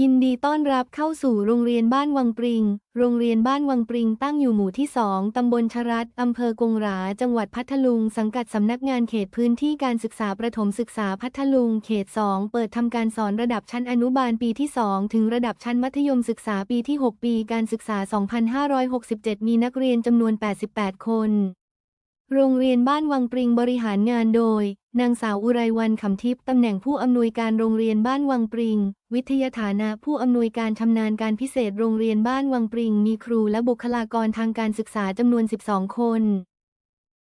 ยินดีต้อนรับเข้าสู่โรงเรียนบ้านวังปริง โรงเรียนบ้านวังปริงตั้งอยู่หมู่ที่ 2 ตำบลชรัตอำเภอกงหรา จังหวัดพัทลุง สังกัดสำนักงานเขตพื้นที่การศึกษาประถมศึกษาพัทลุง เขต 2 เปิดทำการสอนระดับชั้นอนุบาลปีที่ 2 ถึงระดับชั้นมัธยมศึกษาปีที่ 6 ปีการศึกษา 2567 มีนักเรียนจำนวน 88 คน โรงเรียนบ้านวังปริงบริหารงานโดย นางสาวอุไรวันคำทิพย์ตำแหน่งผู้อำนวยการโรงเรียนบ้านวังปริง วิทยาฐานะผู้อำนวยการชำนาญการพิเศษโรงเรียนบ้านวังปริง มีครูและบุคลากรทางการศึกษาจำนวน 12 คน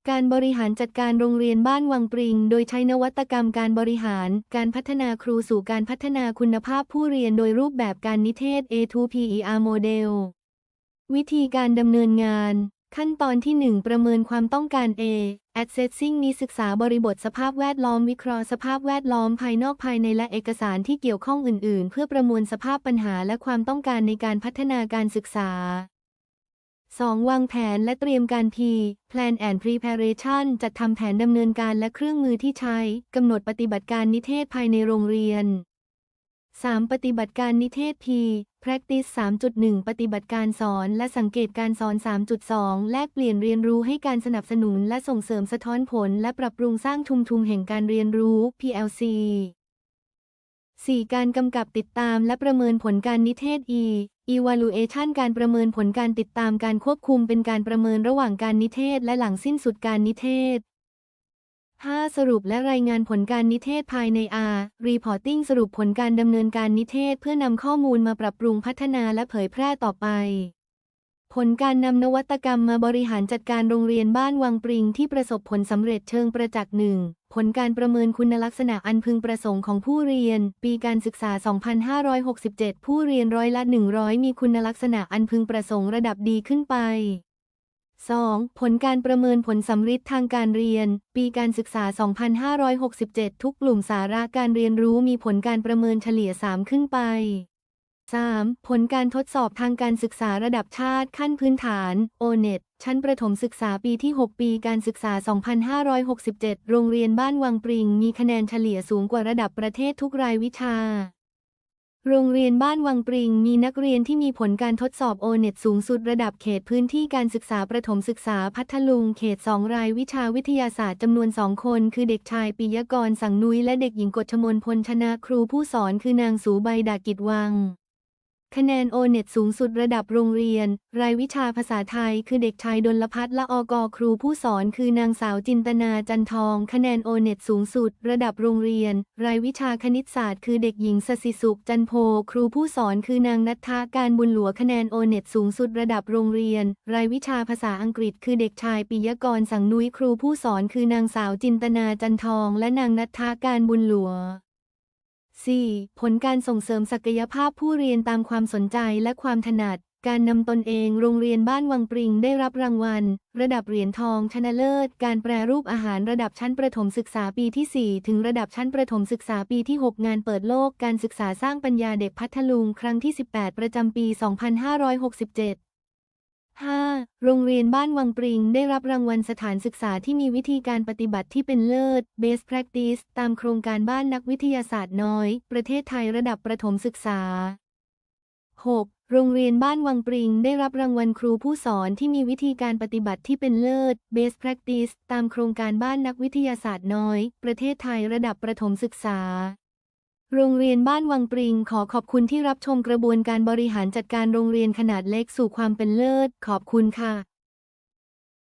การบริหารจัดการโรงเรียนบ้านวังปริง โดยใช้นวัตกรรมการบริหาร การพัฒนาครูสู่การพัฒนาคุณภาพผู้เรียนโดยรูปแบบการนิเทศ A2PER โมเดลวิธีการดำเนินงาน ขั้นตอนที่ 1 ประเมินความต้องการ A Assessing นี้ศึกษาบริบทสภาพแวดล้อมวิเคราะห์สภาพแวดล้อมภายนอกภายในและเอกสารที่เกี่ยวข้องอื่น ๆ เพื่อประมวลสภาพปัญหาและความต้องการในการพัฒนาการศึกษา 2. วางแผนและเตรียมการ P Plan and Preparation จัดทำแผนดำเนินการและเครื่องมือที่ใช้กำหนดปฏิบัติการนิเทศภายในโรงเรียน 3. ปฏิบัติการนิเทศ P Practice 3.1 ปฏิบัติการสอน และสังเกตการสอน 3.2 แลกเปลี่ยนเรียนรู้ให้การสนับสนุนและส่งเสริมสะท้อนผล และปรับปรุงสร้างชุมทุมแห่งการเรียนรู้ PLC 4. การกำกับติดตามและประเมินผลการนิเทศ E Evaluation การประเมินผลการติดตามการควบคุมเป็นการประเมินระหว่างการนิเทศ และหลังสิ้นสุดการนิเทศ 5. สรุปและรายงานผลการนิเทศภายใน R Reporting สรุปผลการดำเนินการนิเทศเพื่อนำข้อมูลมาปรับปรุงพัฒนาและเผยแพร่ต่อไป ผลการนำนวัตกรรมมาบริหารจัดการโรงเรียนบ้านวังปริงที่ประสบผลสำเร็จเชิงประจักษ์หนึ่งผลการประเมินคุณลักษณะอันพึงประสงค์ของผู้เรียน ปีการศึกษา 2567 ผู้เรียนร้อยละ 100 มีคุณลักษณะอันพึงประสงค์ระดับดีขึ้นไป 2. ผลการประเมินผลสำฤทธิ์ทางการเรียน ปีการศึกษา 2567 ทุกกลุ่มสาระการเรียนรู้มีผลการประเมินเฉลี่ย 3 ขึ้นไป 3. ผลการทดสอบทางการศึกษาระดับชาติขั้นพื้นฐาน O-NET ชั้นประถมศึกษาปีที่ 6 ปีการศึกษา 2567 โรงเรียนบ้านวังปริง มีคะแนนเฉลี่ยสูงกว่าระดับประเทศทุกรายวิชา โรงเรียนบ้านวังปริง มีนักเรียนที่มีผลการทดสอบโอเน็ตสูงสุดระดับเขตพื้นที่การศึกษาประถมศึกษาพัทลุง เขต 2 รายวิชาวิทยาศาสตร์จำนวน 2 คน คือเด็กชายปิยกรสังนุยและเด็กหญิงกฎชมนพลชนะครูผู้สอนคือนางสูใบดากิจวัง คะแนนโอเน็ตสูงสุดระดับโรงเรียน รายวิชาภาษาไทย คือเด็กชายดลพัฒน์ละอกครูผู้สอนคือนางสาวจินตนาจันทอง คะแนนโอเน็ตสูงสุด ระดับโรงเรียน รายวิชาคณิตศาสตร์ คือเด็กหญิงสสิสุขจันโพ ครูผู้สอนคือนางนัทธาการบุญหลัวคะแนนโอเน็ตสูงสุดระดับโรงเรียน รายวิชาภาษาอังกฤษ คือเด็กชายปิยกรสังนุ้ยครูผู้สอนคือนางสาวจินตนาจันทอง และนางนัทธาการบุญหลัว 4. ผลการส่งเสริมศักยภาพผู้เรียนตามความสนใจและความถนัด การนำตนเองโรงเรียนบ้านวังปริงได้รับรางวัล ระดับเหรียญทองชนะเลิศ การแปรรูปอาหารระดับชั้นประถมศึกษาปีที่ 4 ถึงระดับชั้นประถมศึกษาปีที่ 6 งานเปิดโลก การศึกษาสร้างปัญญาเด็กพัทลุงครั้งที่ 18 ประจำปี 2567 5. โรงเรียนบ้านวังปริง ได้รับรางวัลสถานศึกษาที่มีวิธีการปฏิบัติที่เป็นเลิศ Best Practice ตามโครงการบ้านนักวิทยาศาสตร์น้อย ประเทศไทยระดับประถมศึกษา 6. โรงเรียนบ้านวังปริง ได้รับรางวัลครูผู้สอนที่มีวิธีการปฏิบัติที่เป็นเลิศ Best Practice ตามโครงการบ้านนักวิทยาศาสตร์น้อย ประเทศไทยระดับประถมศึกษา โรงเรียนบ้านวังปริง ขอขอบคุณที่รับชมกระบวนการบริหารจัดการโรงเรียนขนาดเล็กสู่ความเป็นเลิศ ขอบคุณค่ะ